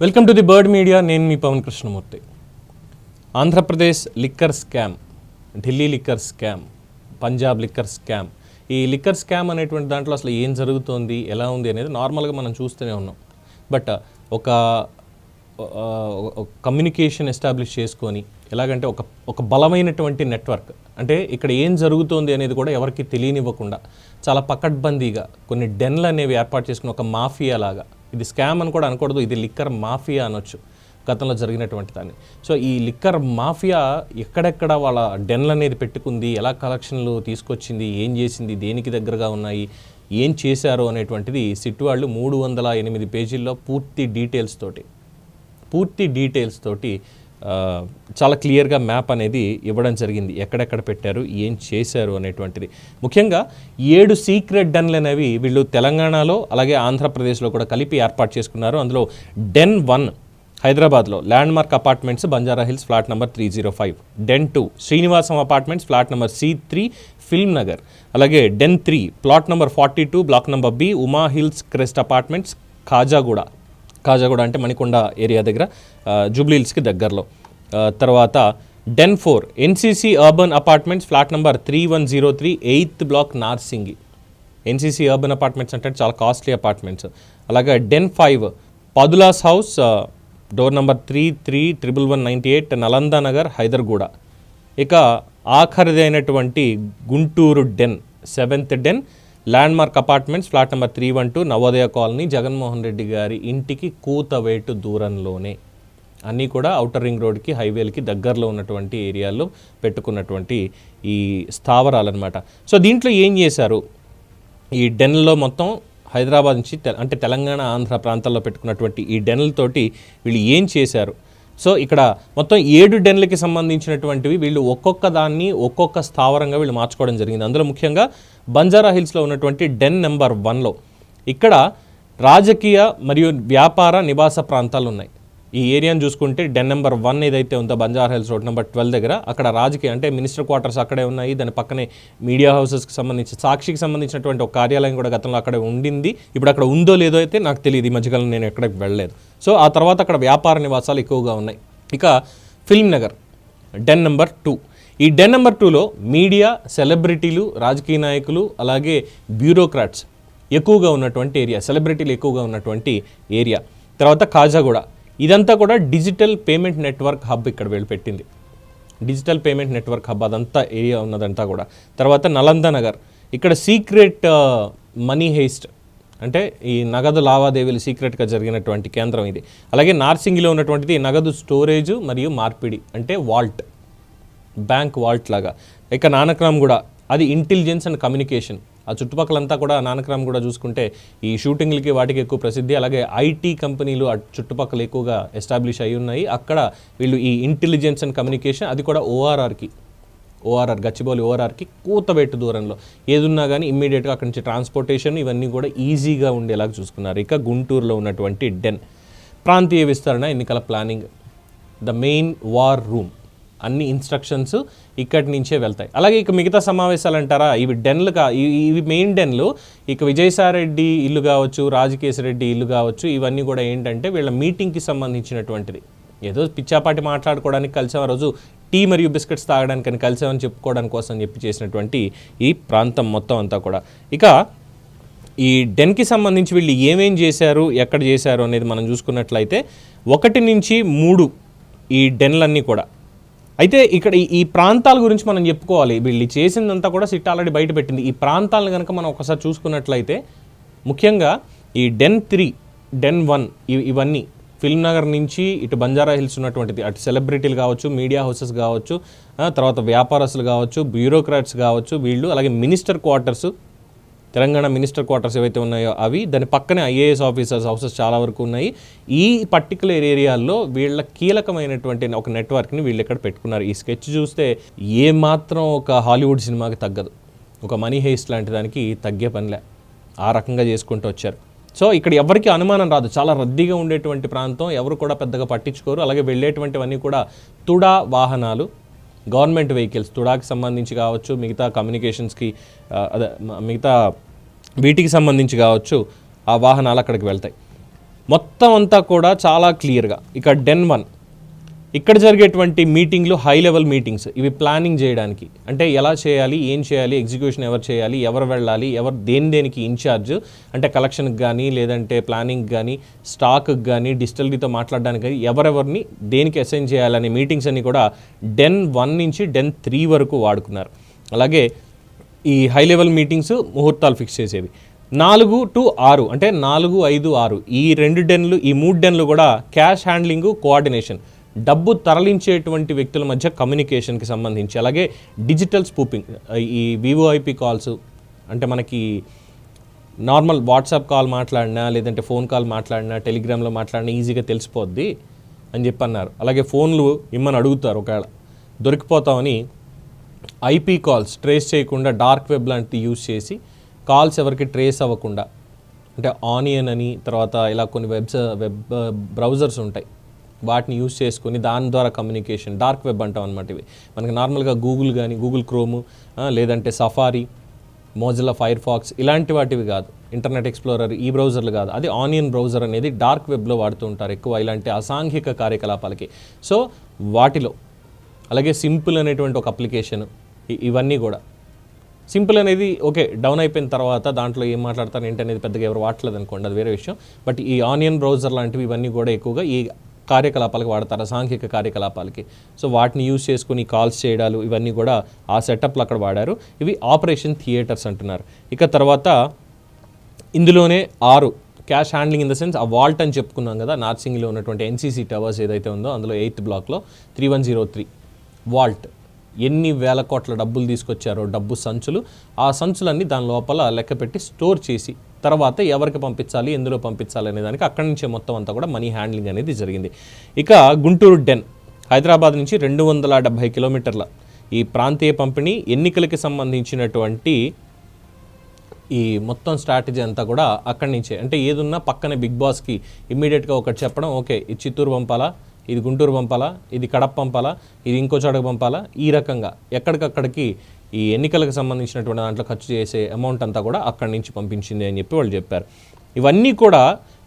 Welcome to the bird media నేను మీ Pavan Krishnamurthy. Andhra Pradesh liquor scam Delhi liquor scam Punjab liquor scam ఈ liquor scam అనేటువంటి దాంట్లో అసలు ఏం జరుగుతోంది ఎలా ఉంది అనేది నార్మల్గా మనం చూస్తూనే ఉన్నాం. బట్ ఒక కమ్యూనికేషన్ ఎస్టాబ్లిష్ చేసుకొని ఎలాగంటే ఒక ఒక బలమైనటువంటి నెట్వర్క్ అంటే ఇక్కడ ఏం జరుగుతోంది అనేది కూడా ఎవరికి తెలియనివ్వకుండా చాలా పకడ్బందీగా కొన్ని డెన్లు అనేవి ఏర్పాటు చేసుకుని ఒక మాఫియా లాగా ఇది స్కామ్ అని కూడా అనకూడదు ఇది లిక్కర్ మాఫియా అనొచ్చు గతంలో జరిగినటువంటి దాన్ని. సో ఈ లిక్కర్ మాఫియా ఎక్కడెక్కడ వాళ్ళ డెన్లు అనేది పెట్టుకుంది ఎలా కలెక్షన్లు తీసుకొచ్చింది ఏం చేసింది దేనికి దగ్గరగా ఉన్నాయి ఏం చేశారు అనేటువంటిది సిట్ వాళ్ళు మూడు వందల ఎనిమిది పేజీల్లో పూర్తి డీటెయిల్స్ తోటి పూర్తి డీటెయిల్స్ తోటి చాలా క్లియర్గా మ్యాప్ అనేది ఇవ్వడం జరిగింది. ఎక్కడెక్కడ పెట్టారు? ఏం చేశారు? అనేటువంటిది. ముఖ్యంగా ఏడు సీక్రెట్ డెన్లు అనేవి వీళ్ళు తెలంగాణలో అలాగే ఆంధ్రప్రదేశ్లో కూడా కలిపి ఏర్పాటు చేసుకున్నారు. అందులో డెన్ వన్ హైదరాబాద్లో landmark apartments Banjara Hills flat number three zero five. Den two Srinivasam apartments flat number C three Film Nagar. అలాగే den three plot number forty two block number B Uma Hills Crest apartments Khajaguda. Kajaguda అంటే Manikonda area దగ్గర జూబ్లీహిల్స్కి Jubilee హిల్స్కి దగ్గరలో. తర్వాత den four NCC Urban apartments flat number three one zero three eighth block Narsingi. NCC Urban apartments అంటే చాలా costly apartments. అలాగే den five పదులాస్ house door number three three triple one ninety eight Nalanda Nagar Hyderguda. ఇక ఆఖరిదైనటువంటి Guntur den seventh den landmark apartments flat number three one two Navodaya colony Jaganmohan Reddy గారి ఇంటికి కూతవేటు దూరంలోనే. అన్నీ కూడా outer ring రోడ్కి హైవేలకి దగ్గరలో ఉన్నటువంటి ఏరియాల్లో పెట్టుకున్నటువంటి ఈ స్థావరాలన్నమాట. సో దీంట్లో ఏం చేశారు? ఈ డెన్లో మొత్తం హైదరాబాద్ నుంచి తె- అంటే తెలంగాణ ఆంధ్ర ప్రాంతాల్లో పెట్టుకున్నటువంటి ఈ డెన్లతోటి వీళ్ళు ఏం చేశారు? సో ఇక్కడ మొత్తం ఏడు డెన్లకి సంబంధించినటువంటివి వీళ్ళు ఒక్కొక్క దాన్ని ఒక్కొక్క స్థావరంగా వీళ్ళు మార్చుకోవడం జరిగింది. అందులో ముఖ్యంగా బంజారా హిల్స్లో ఉన్నటువంటి డెన్ నెంబర్ వన్లో ఇక్కడ రాజకీయ మరియు వ్యాపార నివాస ప్రాంతాలు ఉన్నాయి ఈ ఏరియాను చూసుకుంటే డెన్ నెంబర్ వన్ ఏదైతే ఉందో Banjara Hills road number twelve దగ్గర అక్కడ రాజకీయ అంటే మినిస్టర్ క్వార్టర్స్ అక్కడే ఉన్నాయి. దాని పక్కనే మీడియా హౌసెస్కి సంబంధించి సాక్షికి సంబంధించినటువంటి ఒక కార్యాలయం కూడా గతంలో అక్కడే ఉండింది. ఇప్పుడు అక్కడ ఉందో లేదో అయితే నాకు తెలియదు. ఈ మధ్యకాలం నేను ఎక్కడికి వెళ్ళలేదు. సో ఆ తర్వాత అక్కడ వ్యాపార నివాసాలు ఎక్కువగా ఉన్నాయి. ఇక Film Nagar den number two. ఈ డెన్ నెంబర్ టూలో మీడియా సెలబ్రిటీలు రాజకీయ నాయకులు అలాగే బ్యూరోక్రాట్స్ ఎక్కువగా ఉన్నటువంటి ఏరియా సెలబ్రిటీలు ఎక్కువగా ఉన్నటువంటి ఏరియా. తర్వాత కాజాగూడ ఇదంతా కూడా డిజిటల్ పేమెంట్ నెట్వర్క్ హబ్ ఇక్కడ వీళ్ళు పెట్టింది డిజిటల్ పేమెంట్ నెట్వర్క్ హబ్ అదంతా ఏరియా ఉన్నదంతా కూడా. తర్వాత నలంద నగర్. ఇక్కడ సీక్రెట్ మనీ హేస్ట్ అంటే ఈ నగదు లావాదేవీలు సీక్రెట్గా జరిగినటువంటి కేంద్రం ఇది. అలాగే నార్సింగిలో ఉన్నటువంటిది నగదు స్టోరేజ్ మరియు మార్పిడి అంటే వాల్ట్. బ్యాంక్ వాల్ట్ లాగా. ఇక నానక్రామ్ కూడా. అది ఇంటెలిజెన్స్ అండ్ కమ్యూనికేషన్. ఆ చుట్టుపక్కలంతా కూడా నానక్రామ్ కూడా చూసుకుంటే ఈ షూటింగ్లకి వాటికి ఎక్కువ ప్రసిద్ధి అలాగే ఐటీ కంపెనీలు ఆ చుట్టుపక్కల ఎక్కువగా ఎస్టాబ్లిష్ అయి ఉన్నాయి. అక్కడ వీళ్ళు ఈ ఇంటెలిజెన్స్ అండ్ కమ్యూనికేషన్ అది కూడా ఓఆర్ఆర్కి ఓఆర్ఆర్ గచ్చిబౌలి ఓఆర్ఆర్కి కూతబెట్టు దూరంలో. ఏదున్నా కానీ ఇమ్మీడియట్గా అక్కడి నుంచి ట్రాన్స్పోర్టేషన్ ఇవన్నీ కూడా ఈజీగా ఉండేలాగా చూసుకున్నారు. ఇక గుంటూరులో ఉన్నటువంటి డెన్. ప్రాంతీయ విస్తరణ ఎన్నికల planning. The main war room. అన్ని ఇన్స్ట్రక్షన్స్ ఇక్కడి నుంచే వెళ్తాయి. అలాగే ఇక మిగతా సమావేశాలు అంటారా? ఇవి డెన్లు కా ఇవి మెయిన్ డెన్లు. ఇక విజయసాయిరెడ్డి ఇల్లు కావచ్చు రాజకేశరెడ్డి ఇల్లు కావచ్చు ఇవన్నీ కూడా ఏంటంటే వీళ్ళ మీటింగ్కి సంబంధించినటువంటిది. ఏదో పిచ్చాపాటి మాట్లాడుకోవడానికి కలిసాం ఆ రోజు టీ మరియు బిస్కెట్స్ తాగడానికి అని కలిసామని చెప్పుకోవడానికి కోసం చెప్పి చేసినటువంటి ఈ ప్రాంతం మొత్తం అంతా కూడా. ఇక ఈ డెన్కి సంబంధించి వీళ్ళు ఏమేం చేశారు ఎక్కడ చేశారు అనేది మనం చూసుకున్నట్లయితే ఒకటి నుంచి మూడు ఈ డెన్లన్నీ కూడా అయితే ఇక్కడ ఈ- ప్రాంతాల గురించి మనం చెప్పుకోవాలి. వీళ్ళు చేసిందంతా కూడా సిట్ ఆల్రెడీ బయట పెట్టింది. ఈ ప్రాంతాలను కనుక మనం ఒకసారి చూసుకున్నట్లయితే ముఖ్యంగా ఈ డెన్ త్రీ డెన్ వన్ ఇవన్నీ ఫిల్మ్ నగర్ నుంచి ఇటు బంజారా హిల్స్ ఉన్నటువంటిది. అటు సెలబ్రిటీలు కావచ్చు మీడియా హౌసెస్ కావచ్చు తర్వాత వ్యాపారస్తులు కావచ్చు బ్యూరోక్రాట్స్ కావచ్చు వీళ్ళు అలాగే minister quarters Telangana minister quarters ఏవైతే ఉన్నాయో అవి దాని పక్కనే ఐఏఎస్ ఆఫీసర్స్ హౌసెస్ చాలా వరకు ఉన్నాయి. ఈ పర్టికులర్ ఏరియాల్లో వీళ్ళ కీలకమైనటువంటి ఒక నెట్వర్క్ని వీళ్ళు ఇక్కడ పెట్టుకున్నారు. ఈ స్కెచ్ చూస్తే ఏ మాత్రం ఒక హాలీవుడ్ సినిమాకి తగ్గదు. ఒక మనీ హేస్ట్ లాంటి దానికి తగ్గే పనిలే. ఆ రకంగా చేసుకుంటూ వచ్చారు. సో ఇక్కడ ఎవరికి అనుమానం రాదు. చాలా రద్దీగా ఉండేటువంటి ప్రాంతం. ఎవరు కూడా పెద్దగా పట్టించుకోరు. అలాగే వెళ్ళేటువంటివన్నీ కూడా తుడా వాహనాలు గవర్నమెంట్ వెహికల్స్ తుడాకి సంబంధించి కావచ్చు మిగతా కమ్యూనికేషన్స్కి అదే మిగతా వీటికి సంబంధించి కావచ్చు ఆ వాహనాలు అక్కడికి వెళ్తాయి. మొత్తం అంతా కూడా చాలా క్లియర్గా. ఇక డెన్ వన్. ఇక్కడ జరిగేటువంటి మీటింగ్లు హై లెవెల్ మీటింగ్స్. ఇవి ప్లానింగ్ చేయడానికి. అంటే ఎలా చేయాలి ఏం చేయాలి ఎగ్జిక్యూషన్ ఎవరు చేయాలి ఎవరు వెళ్ళాలి ఎవరు దేని దేనికి ఇన్ఛార్జ్ అంటే కలెక్షన్కి కానీ లేదంటే ప్లానింగ్ కానీ స్టాక్కి కానీ డిజిటల్తో మాట్లాడడానికి కానీ ఎవరెవరిని దేనికి అసైన్ చేయాలనే మీటింగ్స్ అన్ని కూడా డెన్ వన్ నుంచి డెన్ త్రీ వరకు వాడుకున్నారు. అలాగే ఈ హై లెవెల్ మీటింగ్స్ ముహూర్తాలు ఫిక్స్ చేసేవి. నాలుగు టు ఆరు అంటే నాలుగు ఐదు ఆరు. ఈ రెండు డెన్లు ఈ మూడు డెన్లు కూడా క్యాష్ హ్యాండ్లింగ్ కోఆర్డినేషన్. డబ్బు తరలించేటువంటి వ్యక్తుల మధ్య కమ్యూనికేషన్కి సంబంధించి అలాగే డిజిటల్ స్పూపింగ్ ఈ వివోఐపి కాల్స్ అంటే మనకి నార్మల్ వాట్సాప్ కాల్ మాట్లాడినా లేదంటే ఫోన్ కాల్ మాట్లాడినా టెలిగ్రామ్లో మాట్లాడినా ఈజీగా తెలిసిపోద్ది అని చెప్పన్నారు. అలాగే ఫోన్లు ఇమ్మని అడుగుతారు ఒకవేళ. దొరికిపోతామని ఐపీ కాల్స్ ట్రేస్ చేయకుండా డార్క్ వెబ్ లాంటివి యూజ్ చేసి కాల్స్ ఎవరికి ట్రేస్ అవ్వకుండా అంటే ఆనియన్ అని తర్వాత ఇలా కొన్ని వెబ్స్ వెబ్ బ్రౌజర్స్ ఉంటాయి. వాటిని యూజ్ చేసుకొని దాని ద్వారా కమ్యూనికేషన్ డార్క్ వెబ్ అంటాం అనమాట ఇవి. మనకి నార్మల్గా గూగుల్ కానీ గూగుల్ క్రోమ్ లేదంటే సఫారీ మోజిల్లా ఫైర్ ఫాక్స్ ఇలాంటి వాటివి కాదు. ఇంటర్నెట్ ఎక్స్ప్లోరర్ ఈ బ్రౌజర్లు కాదు. అది ఆనియన్ బ్రౌజర్ అనేది డార్క్ వెబ్లో వాడుతూ ఉంటారు ఎక్కువ ఇలాంటి అసాంఘిక కార్యకలాపాలకి. సో వాటిలో అలాగే సింపుల్ అనేటువంటి ఒక అప్లికేషన్ ఇవన్నీ కూడా. సింపుల్ అనేది ఓకే డౌన్ అయిపోయిన తర్వాత దాంట్లో ఏం మాట్లాడతారు ఏంటి అనేది పెద్దగా ఎవరు వాడలేదు అనుకోండి అది వేరే విషయం. బట్ ఈ ఆనియన్ బ్రౌజర్ లాంటివి ఇవన్నీ కూడా ఎక్కువగా ఈ కార్యకలాపాలకు వాడతారు సాంఘిక కార్యకలాపాలకి. సో వాటిని యూజ్ చేసుకుని కాల్స్ చేయడాలు ఇవన్నీ కూడా ఆ సెటప్లు అక్కడ వాడారు. ఇవి ఆపరేషన్ థియేటర్స్ అంటున్నారు. ఇక తర్వాత ఇందులోనే ఆరు cash handling in the sense ఆ వాల్ట్ అని చెప్పుకున్నాం కదా నార్సింగ్లో ఉన్నటువంటి ఎన్సీసీ టవర్స్ ఏదైతే ఉందో అందులో ఎయిత్ బ్లాక్లో three one zero three vault. ఎన్ని వేల కోట్ల డబ్బులు తీసుకొచ్చారో డబ్బు సంచులు ఆ సంచులన్నీ దాని లోపల లెక్క పెట్టి స్టోర్ చేసి తర్వాత ఎవరికి పంపించాలి ఎందులో పంపించాలి అనే దానికి అక్కడి నుంచే మొత్తం అంతా కూడా మనీ హ్యాండ్లింగ్ అనేది జరిగింది. ఇక గుంటూరు డెన్ హైదరాబాద్ నుంచి రెండు వందల డెబ్భై కిలోమీటర్ల ఈ ప్రాంతీయ పంపిణీ ఎన్నికలకి సంబంధించినటువంటి ఈ మొత్తం స్ట్రాటజీ అంతా కూడా అక్కడి నుంచే. అంటే ఏదున్నా పక్కనే బిగ్ బాస్కి ఇమ్మీడియట్గా ఒకటి చెప్పడం ఓకే ఈ చిత్తూరు పంపాలా? ఇది గుంటూరు పంపాలా? ఇది కడప పంపాలా? ఇది ఇంకో చోటకు పంపాలా? ఈ రకంగా ఎక్కడికక్కడికి ఈ ఎన్నికలకు సంబంధించినటువంటి దాంట్లో ఖర్చు చేసే అమౌంట్ అంతా కూడా అక్కడి నుంచి పంపించింది అని చెప్పి వాళ్ళు చెప్పారు. ఇవన్నీ కూడా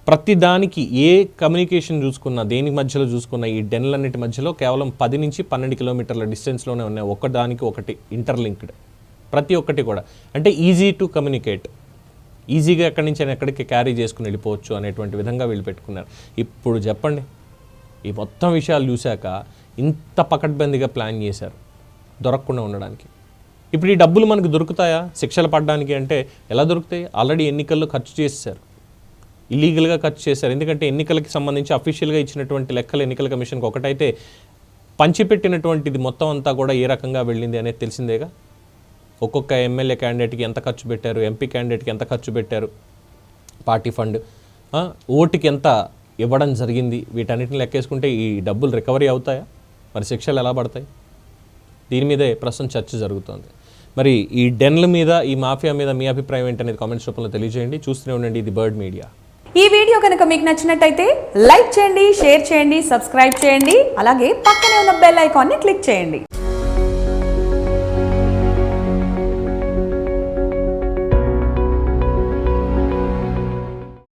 ప్రతి దానికి ఏ కమ్యూనికేషన్ చూసుకున్నా దేని మధ్యలో చూసుకున్నా ఈ డెన్లన్నిటి మధ్యలో కేవలం పది నుంచి పన్నెండు కిలోమీటర్ల డిస్టెన్స్లోనే ఉన్నాయి. ఒకదానికి ఒకటి ఇంటర్లింక్డ్ ప్రతి ఒక్కటి కూడా. అంటే ఈజీ టు కమ్యూనికేట్ ఈజీగా ఎక్కడి నుంచి అని ఎక్కడికి క్యారీ చేసుకుని వెళ్ళిపోవచ్చు అనేటువంటి విధంగా వీళ్ళు పెట్టుకున్నారు. ఇప్పుడు చెప్పండి. ఈ మొత్తం విషయాలు చూశాక ఇంత పకడ్బందీగా ప్లాన్ చేశారు దొరకకుండా ఉండడానికి. ఇప్పుడు ఈ డబ్బులు మనకు దొరుకుతాయా? శిక్షలు పడడానికి అంటే ఎలా దొరుకుతాయి? ఆల్రెడీ ఎన్నికల్లో ఖర్చు చేశారు. ఇల్లీగల్గా ఖర్చు చేశారు. ఎందుకంటే ఎన్నికలకి సంబంధించి అఫీషియల్గా ఇచ్చినటువంటి లెక్కలు ఎన్నికల కమిషన్కి ఒకటైతే పంచిపెట్టినటువంటిది మొత్తం అంతా కూడా ఏ రకంగా వెళ్ళింది అనేది తెలిసిందేగా? ఒక్కొక్క ఎమ్మెల్యే క్యాండిడేట్కి ఎంత ఖర్చు పెట్టారు? ఎంపీ క్యాండిడేట్కి ఎంత ఖర్చు పెట్టారు? పార్టీ ఫండ్ ఓటుకి ఎంత ఇవ్వడం జరిగింది. వీటన్నిటిని లెక్కేసుకుంటే ఈ డబ్బులు రికవరీ అవుతాయా? మరి శిక్షలు ఎలా పడతాయి? దీని మీదే ప్రస్తుతం చర్చ జరుగుతోంది. మరి ఈ డెన్ల మీద ఈ మాఫియా మీద మీ అభిప్రాయం ఏంటనేది కామెంట్స్ రూపంలో తెలియజేయండి. చూస్తూనే ఉండండి ఇది బర్డ్ మీడియా. ఈ వీడియో కనుక మీకు నచ్చినట్టయితే లైక్ చేయండి షేర్ చేయండి సబ్స్క్రైబ్ చేయండి. అలాగే పక్కనే ఉన్న బెల్ ఐకాన్ని క్లిక్ చేయండి.